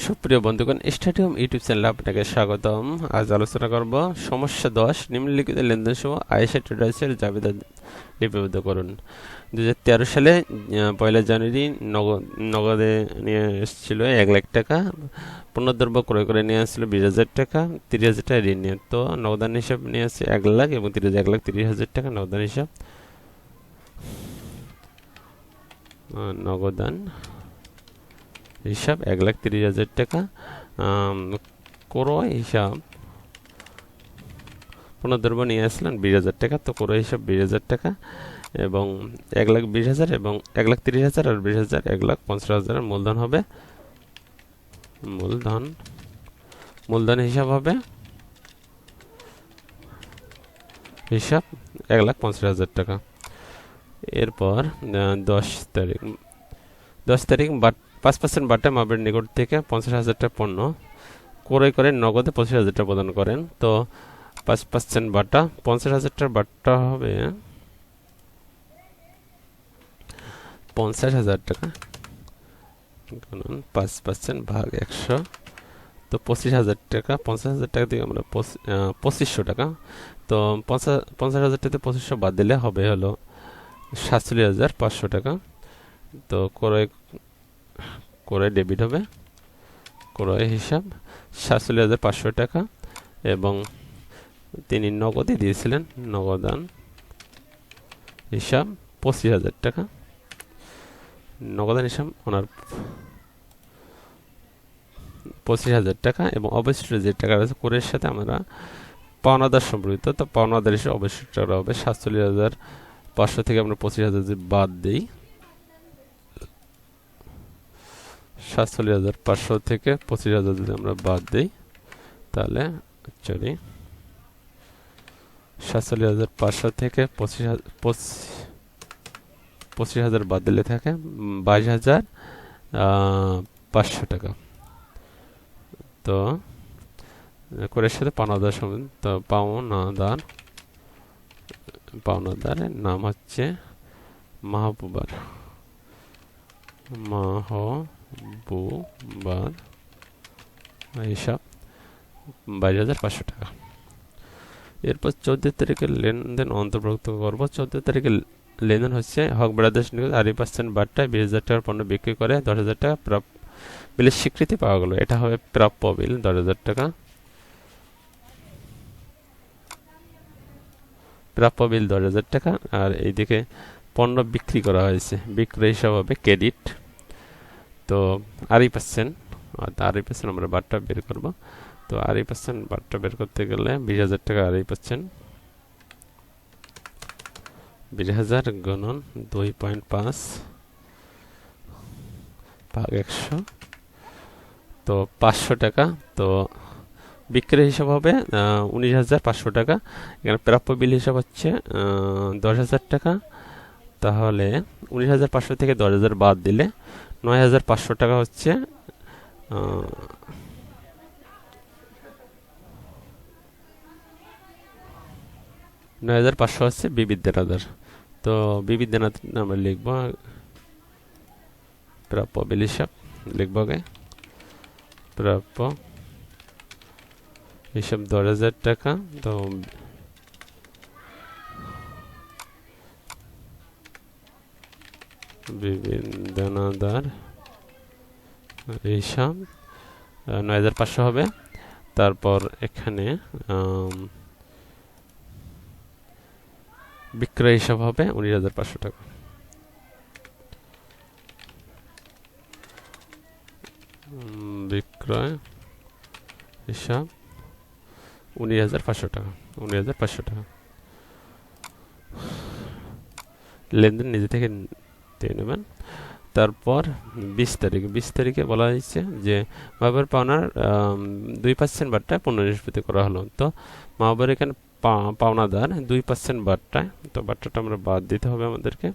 সুপ্রিয় বন্ধুগণ, stadium YouTube চ্যানেলে আপনাকে স্বাগতম। আজ আলোচনা করব সমস্যা দশ, নিম্নলিখিত লেনদেন সহ আয়েশা ট্রেডার্সের জাবেদা লিপিবদ্ধ করুন। দু হাজার তেরো সালে পয়লা জানুয়ারি নগদ নগদে নিয়ে এসেছিল এক লাখ টাকা, পণ্যদ্রব্য ক্রয় করে নিয়ে আসছিল বিশ হাজার টাকা, তিরিশ হাজার টাকা ঋণ নিয়ে। তো নগদান হিসাব নিয়ে আসছে এক লাখ এবং তিরিশ এক লাখ তিরিশ হাজার টাকা নগদান হিসাব। নগদান। হিসাব এক লাখ তিরিশ হাজার টাকা ক্রয় হিসাব। পুনর্দ্রব্য নিয়ে আসলেন বিশ হাজার টাকা, তো ক্রয় হিসাব বিশ হাজার টাকা এবং এক লাখ বিশ হাজার এবং এক লাখ তিরিশ হাজার আর বিশ হাজার, এক লাখ পঞ্চাশ হাজারের মূলধন হবে। মূলধন মূলধন হিসাব হবে। হিসাব এক লাখ পঞ্চাশ হাজার টাকা। এরপর দশ তারিখ দশ তারিখ বাট পাঁচ পার্সেন্ট বাটা মাবের নিকট থেকে পঞ্চাশ হাজারটা পণ্য, ক্রয় করে নগদে পঁচিশ হাজারটা প্রদান করেন। তো পাঁচ পার্সেন্ট বাটা, পঞ্চাশ হাজারটার বাট্টা হবে পঞ্চাশ হাজার টাকা। পাঁচ পার্সেন্ট ভাগ একশো, তো পঁচিশ হাজার টাকা, পঞ্চাশ হাজার টাকা থেকে আমরা পঁচি- পঁচিশশো টাকা। তো পঞ্চাশ পঞ্চাশ হাজার টাকাতে পঁচিশশো বাদ দিলে হবে হলো সাতচল্লিশ হাজার পাঁচশো টাকা। তো ক্রয় ক্রয় ডেবিট হবে। ক্রয় হিসাব সাতচল্লিশ হাজার পাঁচশো টাকা এবং তিনি নগদে দিয়েছিলেন নগদান হিসাব পঁচিশ হাজার টাকা। নগদান হিসাব ওনার পঁচিশ হাজার টাকা এবং অবশিষ্ট যে টাকা রয়েছে কোরের সাথে আমরা পাওনাদার সম্পর্কিত, তো পাওনাদার হিসেবে অবশিষ্ট টাকা হবে সাতচল্লিশ হাজার পাঁচশো থেকে আমরা পঁচিশ হাজার বাদ দিই। সাতচল্লিশ হাজার পাঁচশো থেকে পঁচিশ হাজার যদি আমরা বাদ দিই, তাহলে সরি, সাতচল্লিশ হাজার পাঁচশো থেকে পঁচিশ পঁচিশ হাজার বাদ দিলে থাকে বাইশ হাজার পাঁচশো টাকা। তো করের সাথে পাওনাদার সমান তো পাওনাদার, পাওনাদারের নাম হচ্ছে মাহবুবার মাহবুবার হিসাব বাইশ হাজার পাঁচশো টাকা। এরপর চোদ্দ তারিখের লেনদেন অন্তর্ভুক্ত করব। চোদ্দ তারিখের লেনদেন হচ্ছে হক ব্রাদার্স নিউজ আড়াই পার্সেন্ট বিশ হাজার টাকার পণ্য বিক্রি করে দশ হাজার টাকা প্রাপ বিলের স্বীকৃতি পাওয়া গেল। এটা হবে প্রাপ্য বিল, দশ হাজার টাকা। প্রাপ্য বিল দশ হাজার টাকা। আর এইদিকে পণ্য বিক্রি করা হয়েছে। বিক্রয় হিসাব হবে ক্রেডিট। তো আড়াই পার্সেন্ট আড়াই পার্সেন্ট আমরা বারটা বের করব। তো আড়াই পার্সেন্ট বারটা বের করতে গেলে বিশ হাজার টাকা আড়াই পার্সেন্ট বিশ হাজার গুণন দুই পয়েন্ট পাঁচ ভাগ একশো। তো পাঁচশো টাকা, তো বিক্রয় হিসাব হবে উনিশ হাজার পাঁচশো টাকা। এখানে প্রাপ্য বিল হিসাব হচ্ছে দশ হাজার টাকা। তাহলে উনিশ হাজার পাঁচশো থেকে দশ হাজার বাদ দিলে নয় হাজার পাঁচশো টাকা হচ্ছে নয় হাজার পাঁচশো হচ্ছে বিবিদ্যানাদার তো বিবিদ্যানাথ আমরা লিখব, প্রাপ্য বিল হিসাব লিখব আগে। প্রাপ্য হিসাব দশ হাজার টাকা, তো বিবিদ্যানাদার হিসাব নয় হাজার পাঁচশো হবে। তারপর এখানে বিক্রয় হিসাব হবে উনিশ হাজার পাঁচশো টাকা। বিক্রয় হিসাব উনিশ হাজার পাঁচশো টাকা, উনিশ হাজার পাঁচশো টাকা। লেনদেন নিজে থেকে দিয়ে নেবেন। তারপর বিশ তারিখ, বিশ তারিখে বলা হয়েছে যে মাহবুবের পাওনার দুই পার্সেন্ট বারটায় পুনঃনিষ্পত্তি করা হলো। তো মাহবুবের এখানে পাওনাদার দুই পার্সেন্ট বারটায় তো বারটাটা আমরা বাদ দিতে হবে আমাদেরকে।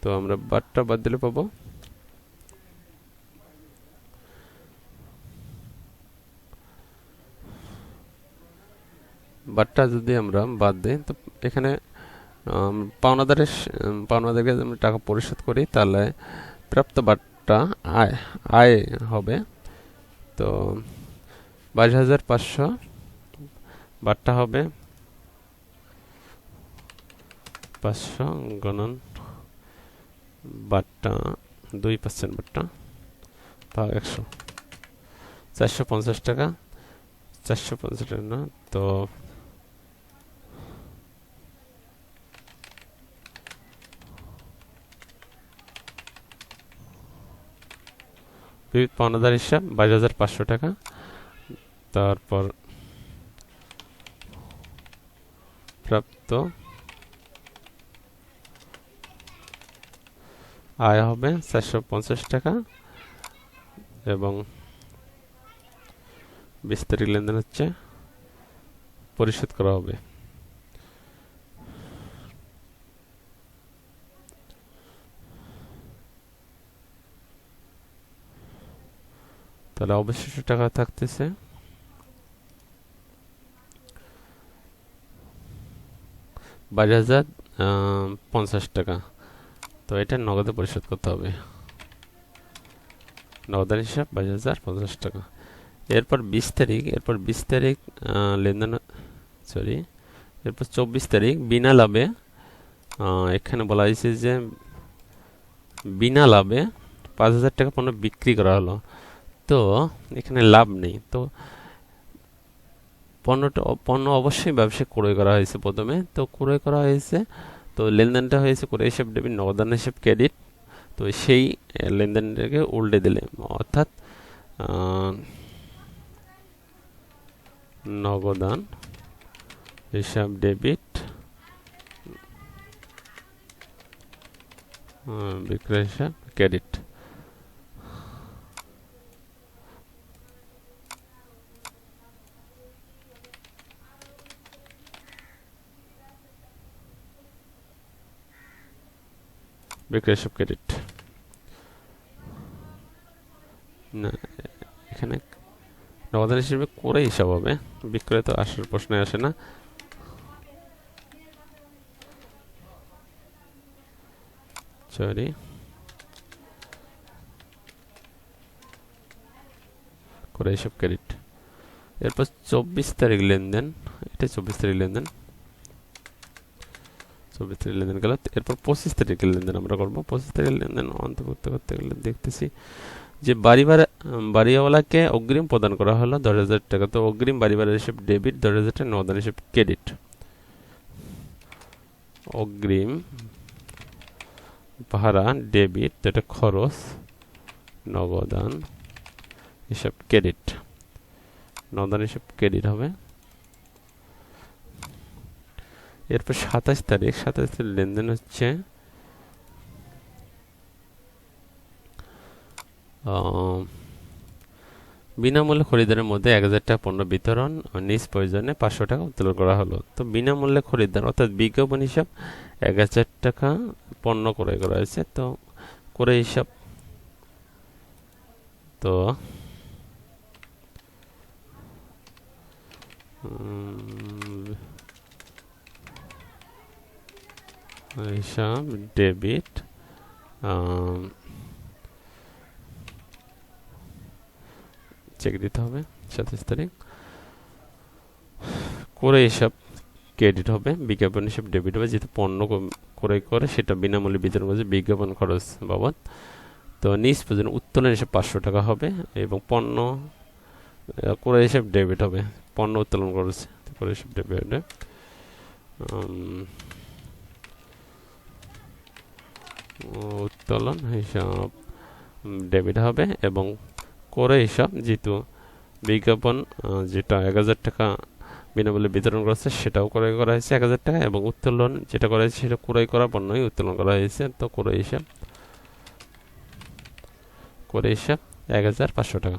তো আমরা বারটা বাদ দিলে পাবো। বারটা যদি আমরা বাদ দিই, তো এখানে পাওনাদারের পাওনাদারকে টাকা পরিশোধ করি, তাহলে প্রাপ্ত বাট বারটা আয় আয় হবে। তো বাইশ হাজার পাঁচশো বারটা হবে পাঁচশো গণন বারটা দুই পার্সেন্ট বারটা ভাগ একশো। চারশো পঞ্চাশ টাকা, চারশো পঞ্চাশ টাকা তো বিবিধ পাওনাদার হিসাব বাইশ হাজার পাঁচশো টাকা। তারপর প্রাপ্ত আয় হবে চারশো পঞ্চাশ টাকা এবং বিস্তারিত লেনদেন হচ্ছে পরিশোধ করা হবে। তাহলে অবশিষ্ট টাকা থাকতেছে। বাইশ হাজার পঞ্চাশ টাকা। তো এটা নগদে পরিশোধ করতে হবে। নগদের হিসাব বাইশ হাজার, পঞ্চাশ টাকা। এরপর বিশ তারিখ, এরপর বিশ তারিখ লেনদেন সরি এরপর চব্বিশ তারিখ বিনা লাভে এখানে বলা হয়েছে যে বিনা লাভে পাঁচ হাজার টাকা পণ্য বিক্রি করা হলো। তো এখানে লাভ নেই। তো পণ্যটা, পণ্য অবশ্যই ব্যবসা ক্রয় করা হয়েছে প্রথমে। তো ক্রয় করা হয়েছে, তো লেনদেনটা হয়েছে করে হিসাব ডেবিট, নগদান হিসাব ক্রেডিট। তো সেই লেনদেনটাকে উল্টে দিলে, অর্থাৎ নগদান হিসাব ডেবিট বিক্রয় হিসাব ক্রেডিট। বিক্রয় সব ক্রেডিট না, এখানে নগদান হিসেবে করে হিসাব হবে। বিক্রয় তো আসার প্রশ্নে আসে না। সরি করে হিসাব ক্রেডিট এরপর চব্বিশ তারিখ লেনদেন। এটা চব্বিশ তারিখ লেনদেন। চব্বিশ লেনদেন গেল এরপর পঁচিশ তারিখের লেনদেন আমরা করব। পঁচিশ তারিখের লেনদেন অন্তর্ভুক্ত করতে গেলে দেখতেছি। যে বাড়ি ভাড়া বাড়িওয়ালাকে অগ্রিম প্রদান করা হলো দশ হাজার টাকা। তো অগ্রিম বাড়ি ভাড়া হিসেব ডেবিট দশ হাজার টাকা নগদান হিসেব ক্রেডিট অগ্রিম ভাড়া ডেবিট যেটা খরচ, নগদান, হিসাব ক্রেডিট নগদান, হিসাব ক্রেডিট হবে। এরপর সাতাশ তারিখ সাতাশ তারিখ লেনদেন হচ্ছে। বিনামূল্যে খরিদারের মধ্যে এক হাজার টাকা পণ্য বিতরণ নিজ প্রয়োজনে পাঁচশো টাকা উত্তোলন করা হলো। তো বিনামূল্যে খরিদার অর্থাৎ বিজ্ঞাপন হিসাব এক হাজার টাকা পণ্য ক্রয় করা হয়েছে। তো করে হিসাব তো উম, হিসাব ডেবিট চেক দিতে হবে, সাতাশ তারিখ। করে হিসাব ক্রেডিট হবে, বিজ্ঞাপন হিসাব ডেবিট হবে, যেহেতু পণ্য ক- ক্রয় করে, সেটা বিনামূল্যে বিতরণ করছে বিজ্ঞাপন খরচ বাবদ। তো নিজ প্রয়োজন উত্তোলন হিসাব পাঁচশো টাকা হবে এবং পণ্য ক্রয় হিসাব ডেবিট হবে, পণ্য উত্তোলন তো ক্রয় হিসাব ডেবিট হবে উম, উত্তোলন হিসাব ডেবিট হবে এবং করে হিসাব যেহেতু বিজ্ঞাপন যেটা এক হাজার টাকা বিনামূল্যে বিতরণ করেছে সেটাও ক্রয় করা হয়েছে এক হাজার টাকা এবং উত্তোলন যেটা করা হয়েছে, সেটা ক্রয় করা পণ্যই উত্তোলন করা হয়েছে। তো করে হিসাব করে হিসাব এক হাজার পাঁচশো টাকা।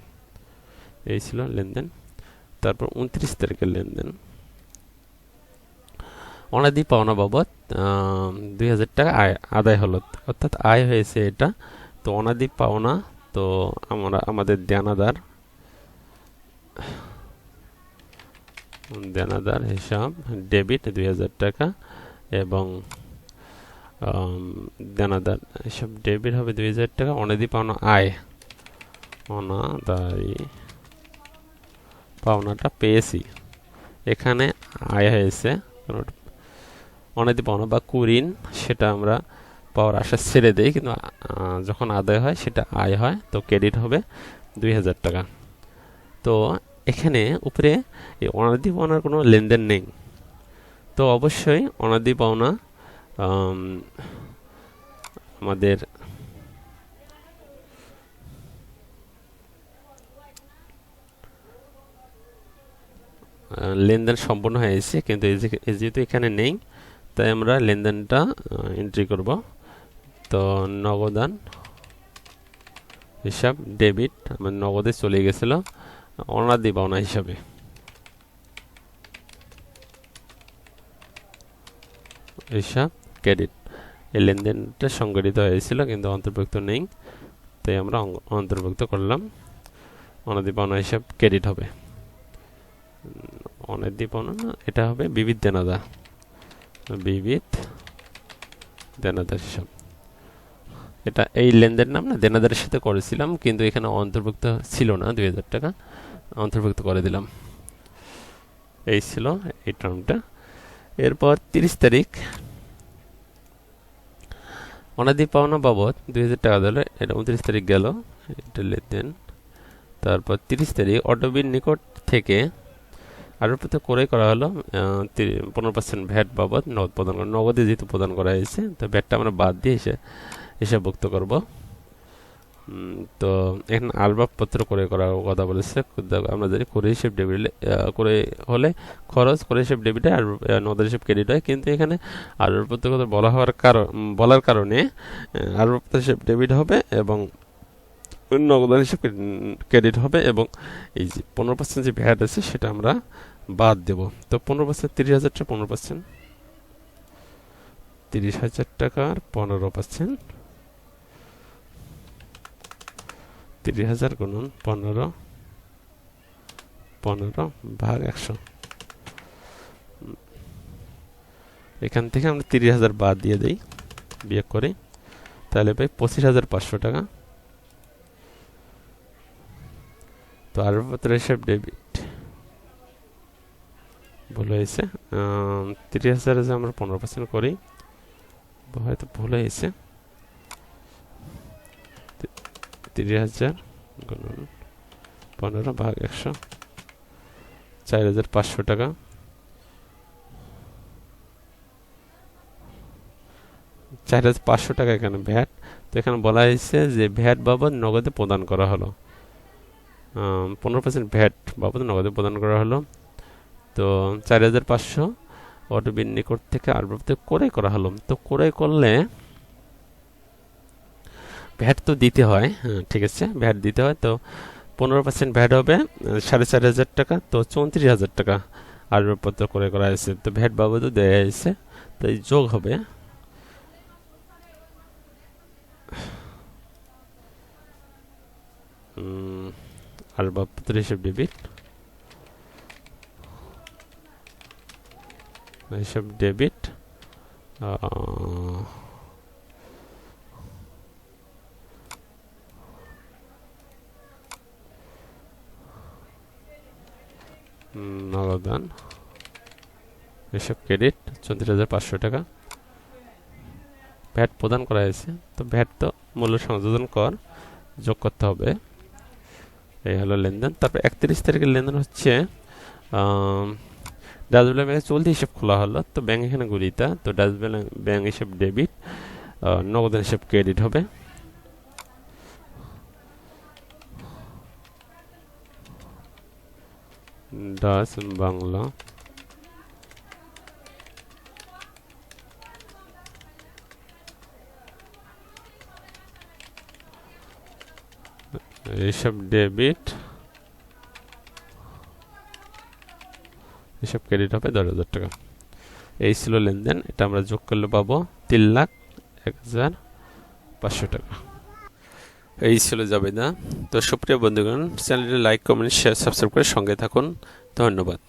এই ছিল লেনদেন। তারপর উনত্রিশ তারিখের লেনদেন। অনাদি পাওনা বাবদ দুই হাজার টাকা আয়, আদায় হলো। অর্থাৎ আয় হয়েছে এটা। তো অনাদি পাওনা, তো আমরা, আমাদের দেনাদার দেনাদার হিসাব ডেবিট দুই হাজার টাকা এবং দেনাদার এসব ডেবিট হবে দুই হাজার টাকা। অনাদি পাওনা আয়, অনাদায়ী পাওনাটা পেয়েছি। এখানে আয় হয়েছে অনাদি পাওনা বা কুরিন, সেটা আমরা পাওয়ার আশা ছেড়ে দেই, কিন্তু যখন আদায় হয় সেটা আয় হয়, তো ক্রেডিট হবে দুই হাজার টাকা। তো এখানে উপরে এই অনাদি পাওনার কোনো লেনদেন নেই। তো অবশ্যই অনাদি পাওনা আমাদের লেনদেন সম্পূর্ণ হয়েছে, কিন্তু যেহেতু এখানে নেই তাই আমরা লেনদেনটা এন্ট্রি করব। তো নগদান, হিসাব ডেবিট আমার নগদে চলে গেছিল, অনাদি পাওনা হিসাবে। হিসাব ক্রেডিট এই লেনদেনটা সংগঠিত হয়েছিল কিন্তু অন্তর্ভুক্ত নেই, তাই আমরা অন্তর্ভুক্ত করলাম। অনাদি পাওনা হিসাব ক্রেডিট হবে। অনাদি পাওনা এটা হবে বিবিধ দেনাদা বিবিধ দেনাদার হিসাব এটা এই লেনদেন নাম না, দেনাদারের সাথে করেছিলাম, কিন্তু এখানে অন্তর্ভুক্ত ছিল না, দুই হাজার টাকা। অন্তর্ভুক্ত করে দিলাম। এই ছিল এই টার্মটা এরপর তিরিশ তারিখ। অনাদি পাওনা বাবদ দুই হাজার টাকা দিল, এটা উনত্রিশ তারিখ গেল, এটা লেনদেন। তারপর তিরিশ তারিখ অটোবির নিকট থেকে আরও প্রতি ক্রয় করা হলো পনেরো পার্সেন্ট ভ্যাট বাবদ নগদ প্রদান করা নগদে যেহেতু প্রদান করা হয়েছে তো ভ্যাটটা আমরা বাদ দিয়ে এসে হিসাবভুক্ত করব। তো এখানে আসবাবপত্র করে করার কথা বলেছে আমরা জানি করে হিসেব ডেবিট করে হলে খরচ করে হিসেব ডেবিটে আর নগদ হিসেব ক্রেডিট হয়। কিন্তু এখানে আসবাবপত্র কথা বলা হওয়ার কারণ বলার কারণে আহ, আসবাবপত্র হিসেব ডেবিট হবে এবং নগদান হিসেব ক্রেডিট হবে এবং এই যে পনেরো পার্সেন্ট যে ভ্যাট আছে সেটা আমরা বাদ দেব। তো পনেরো পার্সেন্ট তিরিশ হাজার টাকা, পনেরো পার্সেন্ট তিরিশ হাজার টাকার পনেরো পার্সেন্ট তিরিশ হাজার গুণন পনেরো পনেরো ভাগ একশো। এখান থেকে আমরা তিরিশ হাজার বাদ দিয়ে দিই, বিয়োগ করি। তাহলে পাই পঁচিশ হাজার পাঁচশো টাকা। তো আসবাবপত্র হিসাব ডেবিট হয়েছে। তিরিশ হাজারে যে আমরা পনেরো পার্সেন্ট করি হয়তো ভুল হয়েছে। তিরিশ হাজার পনেরো ভাগ একশো, চার হাজার পাঁচশো টাকা। চার হাজার পাঁচশো টাকা এখানে ভ্যাট। তো এখানে বলা হয়েছে যে ভ্যাট বাবদ নগদে প্রদান করা হলো। পনেরো পার্সেন্ট ভ্যাট বাবদ নগদে প্রদান করা হলো। তো চার হাজার পাঁচশো অটোবিন নিকট থেকে আর বাবদে ক্রয় করা হলো। তো ক্রয় করলে ভ্যাট তো দিতে হয় হ্যাঁ, ঠিক আছে ভ্যাট দিতে হয়। তো পনেরো পার্সেন্ট ভ্যাট হবে সাড়ে চার হাজার টাকা তো চৌত্রিশ হাজার টাকা আসবাবপত্র ক্রয় করা হয়েছে। তো ভ্যাট বাবদও দেওয়া হয়েছে তো এই যোগ হবে আসবাবপত্র হিসেবে ডেবিট। হিসাব ডেবিট নগদান হিসাব ক্রেডিট চৌত্রিশ হাজার পাঁচশো টাকা। ভ্যাট প্রদান করা হয়েছে। তো ভ্যাট তো মূল্য সংযোজন কর, যোগ করতে হবে। এই হলো লেনদেন। তারপর একত্রিশ তারিখের লেনদেন হচ্ছে ডাচবেলা ব্যাংকে চলতি হিসাব খোলা হলো। তো ব্যাংক এখানে গুলিতা তো ডাচবেলা ব্যাংক হিসাব ডেবিট নগদান হিসাব ক্রেডিট হবে। ডাচ বাংলা। হিসাব ডেবিট। হিসাব ক্রেডিট হবে দশ হাজার টাকা। এই ছিল লেনদেন, এটা আমরা যোগ করলে পাবো তিন লাখ এক হাজার পাঁচশো টাকা। এই ছিল যাবে না তো সুপ্রিয় বন্ধুগণ, চ্যানেলটি লাইক, কমেন্ট শেয়ার সাবস্ক্রাইব করে সঙ্গে থাকুন। ধন্যবাদ।